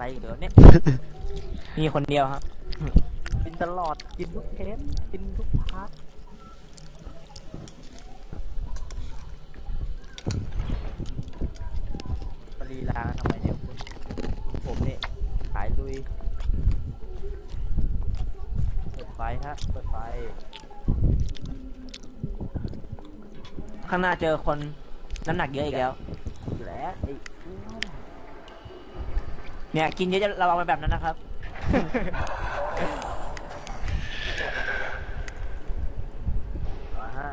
อะไรอีกเหรอเนี่ยมีคนเดียวครับกินตลอดกินทุกเทปกินทุกพาร์ทปรีลาทำไมเนี่ยคุณผมเนี่ยขายลุย เปิดไฟฮะเปิดไฟ ข้างหน้าเจอคนน้ำหนักเยอะอีกแล้วอยู่แล้วไอ้อ้วน เนี่ยกินเยอะจะระวังไปแบบนั้นนะครับมาฮะ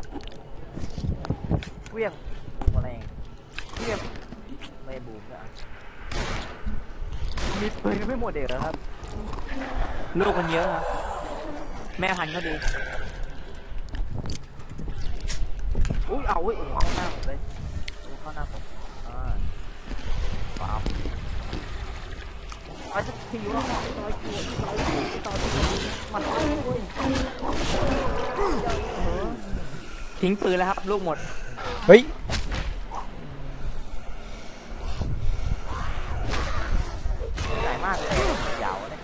เวียงอะไรเองเวียงไม่บูมนะมีปืนยังไม่หมดเด็กเหรอครับ ลูกมันเยอะครับ แม่พันธุ์ก็ดี อุ้ยเอาอุ้ยเข้าหน้าผมเลยอุ้ยเข้าหน้าผมอ่าปาม ไอ้จะทิ้งอยู่แล้วต่อยคิวต่อยคิวต่อยคิวมันต่อยเว้ยทิ้งปืนแล้วครับ ลูกหมด เฮ้ย ใหญ่มากเลยยาวเลย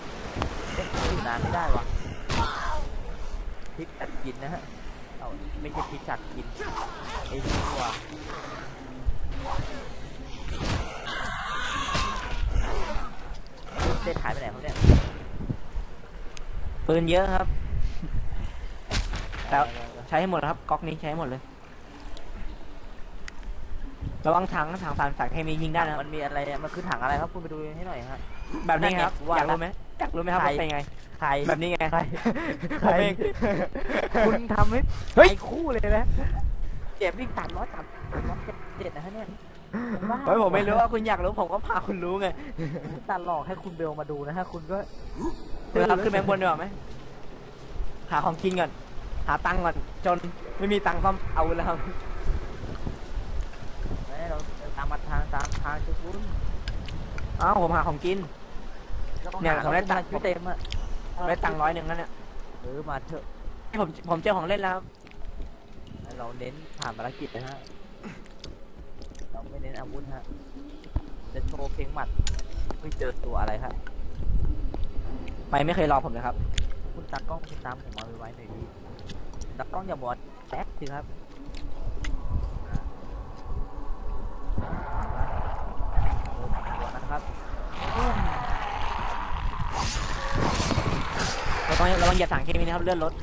เอ๊ะอยู่นานไม่ได้วะพริกจัดกินนะฮะ เอาไม่ใช่พริกจัดกิน ปืนเยอะครับ แต่ใช้ให้หมดครับก๊อกนี้ใช้ให้หมดเลย ระวังถังถังสารสารเคมียิงได้นะมันมีอะไรเนี่ยมันคือถังอะไรครับคุณไปดูให้หน่อยฮะ แบบนี้ครับว่าอยากรู้ไหมอยากรู้ไหมครับใคร ว่าเป็นไง ใคร แบบนี้ไงใคร ผมเอง คุณทำให้เฮ้ยไปคู่เลยนะเจ็บวิ่งสามร้อยสามร้อยเจ็ดเจ็ดนะฮะเนี่ยเฮ้ยผมไม่รู้ว่าคุณอยากรู้ผมก็พาคุณรู้ไง ตัดหลอกให้คุณเบลมาดูนะฮะ คุณก็ เดี๋ยวครับขึ้นไปข้างบนดีกว่าไหมหาของกินก่อน หาตังค์ก่อน จนไม่มีตังค์ก็เอาแล้วครับเฮ้ยเราตามมาทางตามทางจะคุณอ้าวผมหาของกิน เนี่ยผมได้ตังค์ชุดเต็มอะได้ตังค์ร้อยหนึ่งนั่นเนี่ยเออมาเถอะผมผมเจอของเล่นแล้วครับเราเน้นผ่านภารกิจนะฮะ เราไม่เน้นอาวุธฮะจะโชว์เพลงหมัดไม่เจอตัวอะไรครับ ไปไม่เคยรอผมเลยครับ คุณตากล้องคุณตามผมมาไว้หน่อยดิตากล้องอย่าบอดแอ๊กสิครับตัวนะครับเราต้องระวังเหยียบถังเคมีนะครับเลื่อนรถ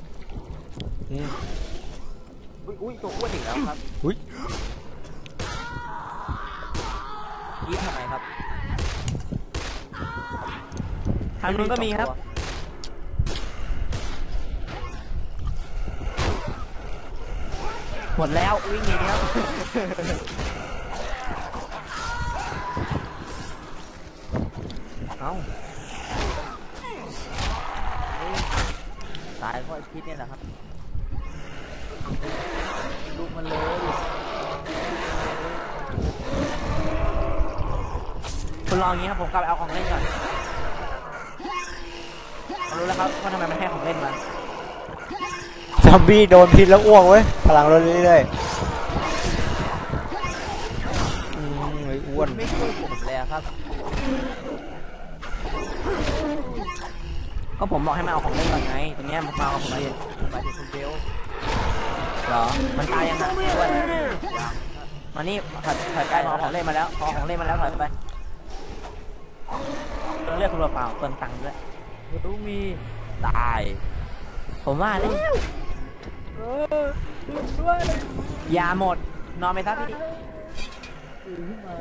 อืมอุ้ยอุ้ยตัวอ้วนอีกแล้วครับอุ๊ยยี่ทำไมครับ ทางนู้นก็มีครับ หมดแล้ววิ่งหนีครับเอ้าเฮ้ยตายเพราะไอ้พิษเนี่ยแหละครับดูมันเลยคุณลองอย่างนี้ครับผมกลับไปเอาของเล่นก่อนผม รู้แล้วครับว่าทำไมมันให้ของเล่นมาซอมบี้โดนพิษแล้วอ้วกเว้ยพลังลดเรื่อยๆอืมไอ้อ้วนไม่ช่วยผมเลยอะครับ ก็ผมบอกให้มาเอาของเล่นก่อนไงตรงเนี้ยมันมาเอาของเล่นหมายถึงคุณเบลเหรอมันตายยังไงด้วยยังมานี่ถอยถอยไปเอาของเล่นมาแล้วเอาของเล่นมาแล้วถอยไปต้องเรียกคุณเปล่าเติมตังค์ด้วยไม่ รู้มี ตาย ผมว่าแล้วเออด้วยยาหมด นอนไปซะพี่ตื่นขึ้นมา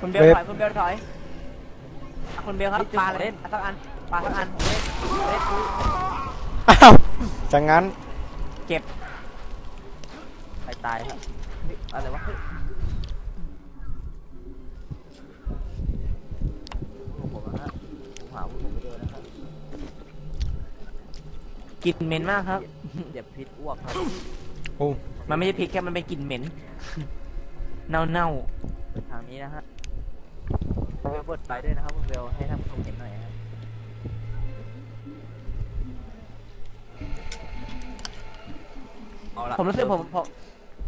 คุณเบลถอยคุณเบลถอยอะคุณเบลครับปาเลยสักอันปาสักอันเฮ้ยอุ๊ยอ้าวจังงั้น เก็บใครตายครับเฮ้ยอะไรวะ กลิ่นเหม็นมากครับ เดี๋ยวพิษอ้วกครับโอ้มันไม่ใช่พริกแค่มันเป็นกลิ่นเหม็น เน่าเน่าทางนี้นะฮะไปเปิดไฟด้วยนะครับคุณเบลให้ท่านผู้ชมเห็นหน่อยฮะเอาละๆผมรู้สึกผมผม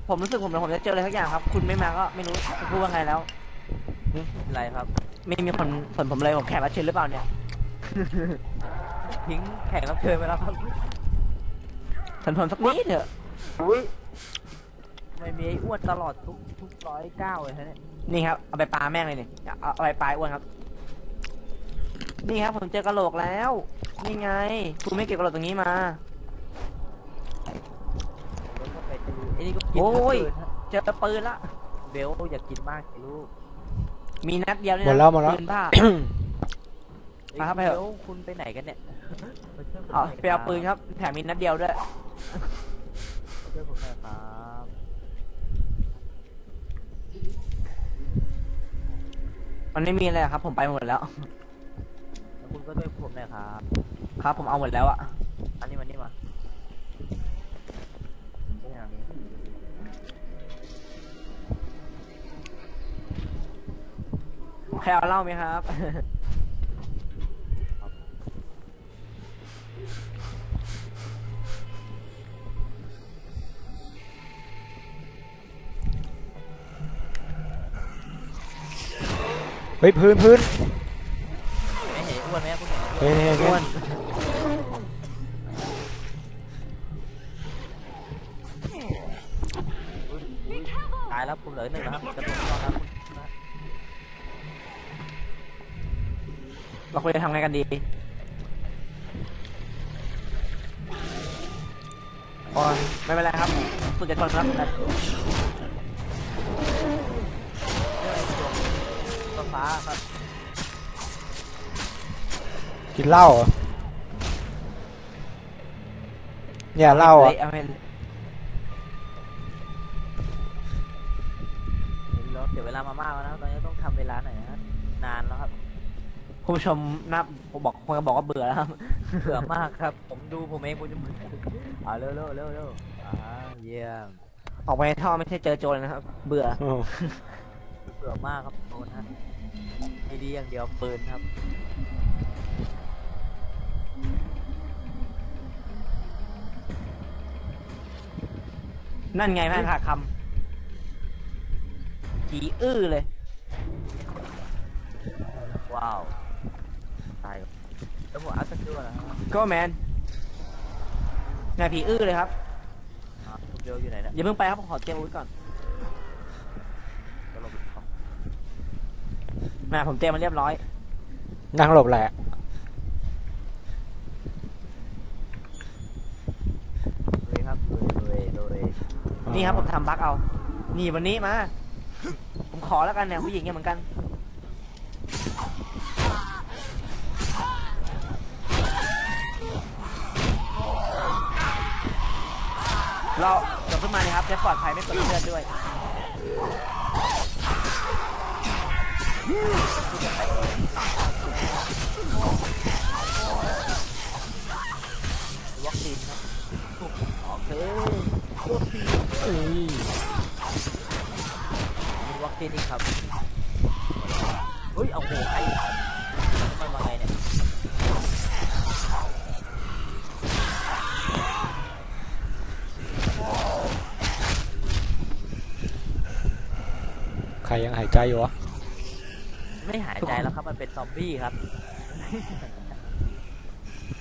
ผมรู้สึกผมผมจะเจออะไรสักอย่างครับ คุณไม่มาก็ไม่รู้จะพูดว่าไงแล้วอะไรครับ ไม่มีคนสนผมเลยผมแขกรับเชิญหรือเปล่าเนี่ย ทิ้งแขกรับเชิญไปแล้วครับสนผมสักนิดเถอะไม่มีไอ้อ้วนตลอดทุกทุกร้อยเก้าเลยฮะเนี่ยนี่ครับเอาไปปลาแม่งเลยนี่เอาเอาไปปลาอ้วนครับ นี่ครับผมเจอกระโหลกแล้ว นี่ไงคุณไม่เก็บกระโหลกตรงนี้มา แล้วก็ไปดูไอ้นี่ก็กินโอ้ยทั้งคืนฮะเจอปืนละเบลอยากกินมากสิลูกมีนัดเดียวเนี่ยหมดแล้วหมดแล้ว ปืนผ้า มาครับไปเบเถอะลคุณไปไหนกันเนี่ยมาช่วยผม เอาหน่ยไปเอาปืนครับ แถมมีนัดเดียวด้วยมาช่วยผมหน่อยครับมันไม่มีอะไรอะครับ ผมไปหมดแล้ว แล้วคุณก็ช่วยผมหน่อยครับ ครับ ผมเอาหมดแล้วอะอันนี้มานี่มานี่ทางนี้ใครเอาเหล้าไหมครับ ฮ้ยพื้นพื้นไม่เห็นอ้วนไหมคุณเห็นอ้วนเฮ้ยเฮ้ยเฮ้ยตายแล้วคุณเหลือหนึ่งนะครับกระโดดรอดครับเราควรจะทำไงกันดีโอ้ยไม่เป็นไรครับฝึกจะทนครับ ฟ้าฟ้าครับกินเหล้าเหรอเนี่ยเหล้าอะเอาเป็นเราเสียเวลามามากแล้วนะครับตอนนี้ต้องทำเวลาหน่อยนะครับนานแล้วครับคุณผู้ชมนับผมบอกคนก็บอกว่าเบื่อแล้วครับเบื่อมากครับ ผมดูผมเองผมจะมึนอ่าเร็วเร็วเร็วเร็วอ่าเยี่ยมออกไปในท่อไม่ใช่เจอโจรนะครับ เบื่ออืมเบื่อมากครับโดนฮะ มีดีอย่างเดียวปืนครับ นั่นไงแม่งค่ะคำผีอื้อเลย ว้าว ตายแล้วผมอัพสกิลแล้วครับก็แมนนายผีอื้อเลยครับอ่าคุณเบลอยู่ไหนเนี่ยอย่าเพิ่งไปครับผมขอเตรียมอาวุธก่อน ก็ลงไปครับ นะผมเตรียมมาเรียบร้อย นั่งหลบแหละ เลยครับเลยเลยเลยนี่ครับผมทำบั๊กเอา นี่วันนี้มา ผมขอแล้วกันเนี่ยผู้หญิงเนี่ยเหมือนกัน เราจบขึ้นมาเลยครับจะปลอดภัยไม่เปิดเลือดด้วย วัคซีนครับโอเคมีวัคซีนอีกครับเฮ้ยเอาโหไอ้มันมาไงเนี่ยใครยังหายใจอยู่วะ ไม่หายใจแล้วครับ มันเป็นซอมบี้ครับ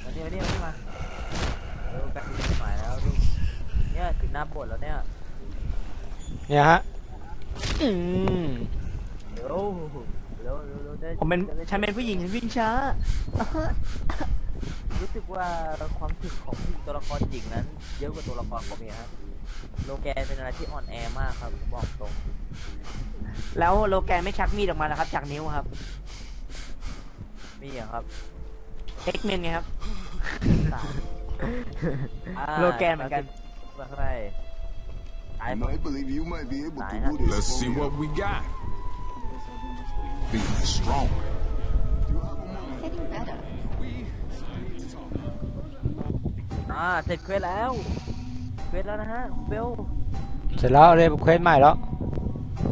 มานี่มานี่มานี่มาเร็วกันหมายแล้วลูกเนี่ยถึงหน้าปวดแล้วเนี่ยเนี่ยฮะอืมเร็วเร็วเร็วเร็วได้ผมเป็นได้ฉันเป็นผู้หญิงฉันวิ่งช้า รู้สึกว่าความถึกของผู้ตัวละครหญิงนั้น เยอะกว่าตัวละครผมเองครับโลแกนเป็นอะไรที่อ่อนแอมากครับผมบอกตรง แล้วโลแกนไม่ชักมีดออกมานะครับ จากนิ้วครับมีเหรอครับเอ็กเมนไงครับ ตายอ่าโลแกนเหมือนกันว่าใครตาย I หมด might believe you might be able to Fine, do huh? this. Let's for see me. what we got. Feeling strong. Getting better. อ่าเสร็จเควสแล้วเควสแล้วนะฮะเบลเสร็จแล้วเรียกเควสใหม่แล้ว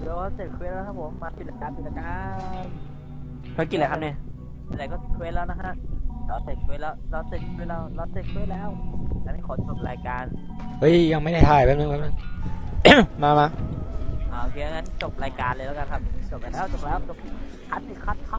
เบลเสร็จเควสแล้วครับผมมาปิดการปิดการภารกิจอะไรครับเนี่ยไหนก็เควสแล้วนะฮะเราเสร็จเควสแล้วเราเสร็จเควสแล้วเราเสร็จเควสแล้วงั้นขอจบรายการเฮ้ยยังไม่ได้ถ่ายแป๊บนึงแป๊บนึง มามาอ่าโอเคงั้นจบรายการเลยแล้วกันครับจบแล้วจบแล้วจบคัดสิคัดคัด